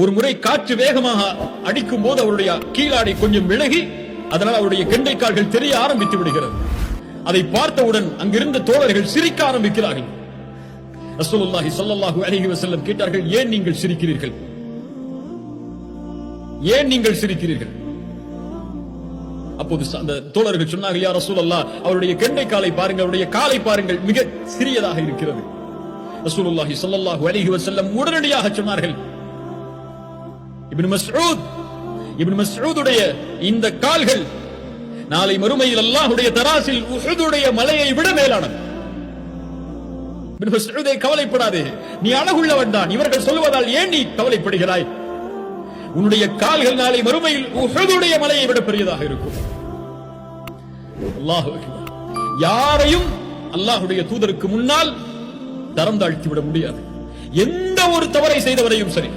ஒரு முறை காற்று வேகமாக அடிக்கும் போது அவருடைய கீழாடை கொஞ்சம் விலகி அதனால் அவருடைய கெண்டை கால்கள் தெரிய ஆரம்பித்து விடுகிறது. அதை பார்த்தவுடன் அங்கிருந்த தோழர்கள் சிரிக்க ஆரம்பிக்கிறார்கள். ரசூலுல்லாஹி ஸல்லல்லாஹு அலைஹி வஸல்லம் கேட்டார்கள் ஏன் நீங்கள் சிரிக்கிறீர்கள்? ஏன் நீங்கள் சிரிக்கிறீர்கள்? அப்போது அந்த தோழர்கள் சொன்னார்கள் யா ரசூலல்லாஹ் அவருடைய கெண்டை காலை பாருங்கள் அவருடைய காலை பாருங்கள் மிக சிறியதாக இருக்கிறது. ரசூலுல்லாஹி ஸல்லல்லாஹு அலைஹி வஸல்லம் உடனடியாக சொன்னார்கள் இப்னு மஸ்ஊத். இப்னு மஸ்ஊதுடைய இந்த கால்கள் நாளை மறுமையில் அல்லாஹ்வுடைய தராசில் உஹுதுடைய மலையை விட மேலானது. இப்னு மஸ்ஊதே கவலைப்படாதே. நீ அழகுள்ளவன் தான். இவர்கள் சொல்வதால் ஏன் நீ கவலைப்படுகிறாய்? உன்னுடைய கால்கள் நாளை மறுமையில் உஹதுடைய மலையை விட பெரியதாக இருக்கும். அல்லாஹ் யாரையும் அல்லாஹுடைய தூதருக்கு முன்னால் தரம் தாழ்த்தி விட முடியாது. எந்த ஒரு தவறை செய்தவரையும் சரி.